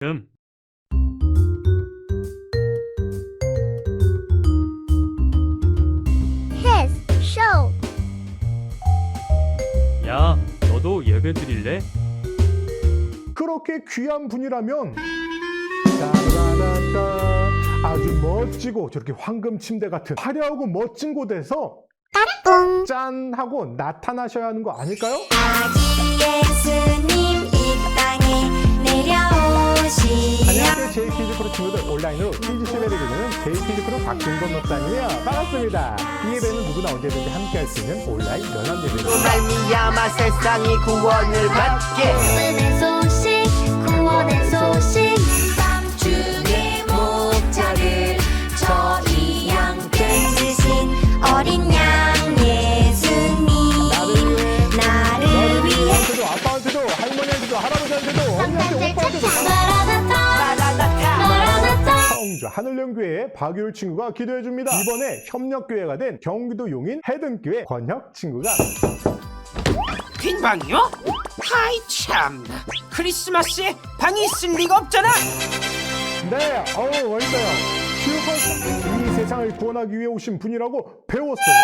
음. His show. 야, 너도 예배 드릴래? 그렇게 귀한 분이라면 따라라따 아주 멋지고 저렇게 황금 침대 같은 화려하고 멋진 곳에서 뿡. 짠 하고 나타나셔야 하는 거 아닐까요? 아기 예 친구들 온라인으로 퀴즈 시대를 이루는 JPG 프로 박준건 목사님이에요. 반갑습니다. 이 예배는 누구나 언제든지 함께 할 수 있는 온라인 연합 예배입니다 말미암아 세상이 구원을 받게. 구원의 소식, 구원의 소식. 주의 목자를 저희 양께 주신 어린 양 예수님. 나를 위해 나를 위해 아빠한테도 할머니한테도 할아버지한테도 언니한테 오빠한테도 마 하늘령교회의 박유율 친구가 기도해 줍니다. 이번에 협력교회가 된 경기도 용인 해등교회 권혁 친구가 빈 방이요? 하이 참 크리스마스에 방이 있을 리가 없잖아 네, 어우 멋있어요. 슈퍼 이 세상을 구원하기 위해 오신 분이라고 배웠어요.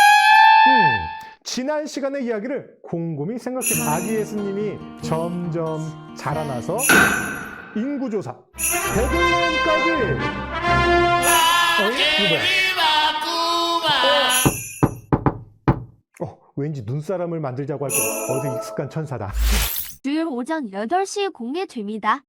음, 지난 시간의 이야기를 곰곰이 생각해 아기 예수님이 점점 자라나서 인구조사 베들레헴까지 어? 어, 왠지 눈사람을 만들자고 할거 어디 익숙한 천사다. 주일 오전 8시에 공개됩니다.